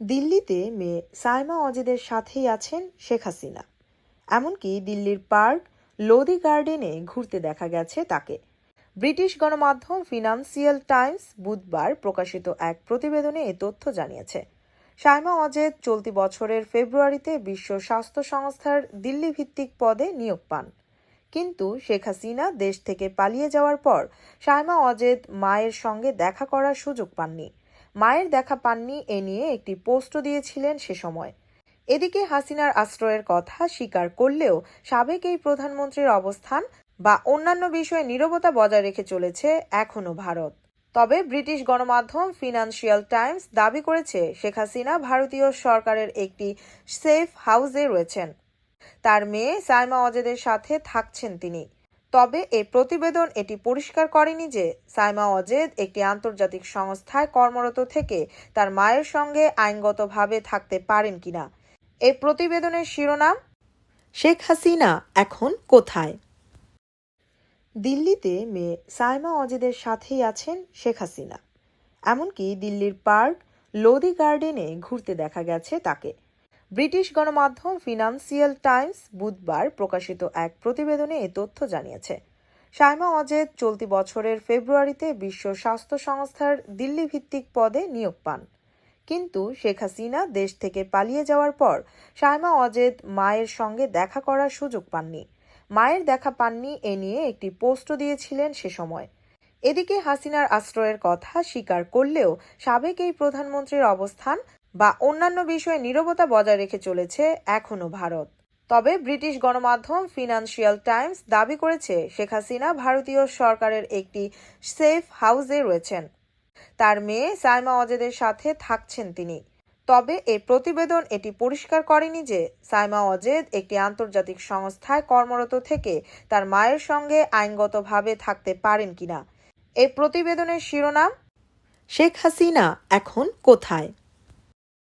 দিল্লিতে মেয়ে সাইমা অজেদের সাথেই আছেন শেখ হাসিনা। এমনকি দিল্লির পার্ক লোদি গার্ডেনে ঘুরতে দেখা গেছে তাকে। ব্রিটিশ গণমাধ্যম ফিনান্সিয়াল টাইমস বুধবার প্রকাশিত এক প্রতিবেদনে এ তথ্য জানিয়েছে। সাইমা অজেদ চলতি বছরের ফেব্রুয়ারিতে বিশ্ব স্বাস্থ্য সংস্থার দিল্লি ভিত্তিক পদে নিয়োগ পান। কিন্তু শেখ হাসিনা দেশ থেকে পালিয়ে যাওয়ার পর সাইমা অজেদ মায়ের সঙ্গে দেখা করার সুযোগ পাননি। মায়ের দেখা পাননি এ নিয়ে একটি পোস্টও দিয়েছিলেন সে সময়। এদিকে হাসিনার আশ্রয়ের কথা স্বীকার করলেও সাবেক এই প্রধানমন্ত্রীর অবস্থান বা অন্যান্য বিষয়ে নীরবতা বজায় রেখে চলেছে এখনও ভারত। তবে ব্রিটিশ গণমাধ্যম ফিনান্সিয়াল টাইমস দাবি করেছে, শেখ হাসিনা ভারতীয় সরকারের একটি সেফ হাউসে রয়েছেন। তার মেয়ে সাইমা অজেদের সাথে থাকছেন তিনি। তবে এই প্রতিবেদন এটি পরিষ্কার করেনি যে সাইমা অজেদ একটি আন্তর্জাতিক সংস্থায় কর্মরত থেকে তার মায়ের সঙ্গে আইনগতভাবে থাকতে পারেন কিনা। এই প্রতিবেদনের শিরোনাম, শেখ হাসিনা এখন কোথায়? দিল্লিতে মেয়ে সাইমা অজেদের সাথেই আছেন শেখ হাসিনা। এমনকি দিল্লির পার্ক, লোদি গার্ডেনে ঘুরতে দেখা গেছে তাকে। ব্রিটিশ গণমাধ্যম ফিনান্সিয়াল টাইমস বুধবার প্রকাশিত এক প্রতিবেদনে এ তথ্য জানিয়েছে। সাইমা অজেদ চলতি বছরের ফেব্রুয়ারিতে বিশ্ব স্বাস্থ্য সংস্থার দিল্লি ভিত্তিক পদে নিয়োগ পান। কিন্তু শেখ হাসিনা দেশ থেকে পালিয়ে যাওয়ার পর সাইমা অজেদ মায়ের সঙ্গে দেখা করার সুযোগ পাননি। মায়ের দেখা পাননি এ নিয়ে একটি পোস্টও দিয়েছিলেন সে সময়। এদিকে হাসিনার আশ্রয়ের কথা স্বীকার করলেও সাবেক এই প্রধানমন্ত্রীর অবস্থান বা অন্যান্য বিষয়ে নীরবতা বজায় রেখে চলেছে এখনও ভারত। তবে ব্রিটিশ গণমাধ্যম ফিনান্সিয়াল টাইমস দাবি করেছে, শেখ হাসিনা ভারতীয় সরকারের একটি সেফ হাউসে রয়েছেন। তার মেয়ে সাইমা অজেদের সাথে থাকছেন তিনি। তবে এই প্রতিবেদন এটি পরিষ্কার করেনি যে সাইমা অজেদ একটি আন্তর্জাতিক সংস্থায় কর্মরত থেকে তার মায়ের সঙ্গে আইনগতভাবে থাকতে পারেন কিনা। এই প্রতিবেদনের শিরোনাম, শেখ হাসিনা এখন কোথায়?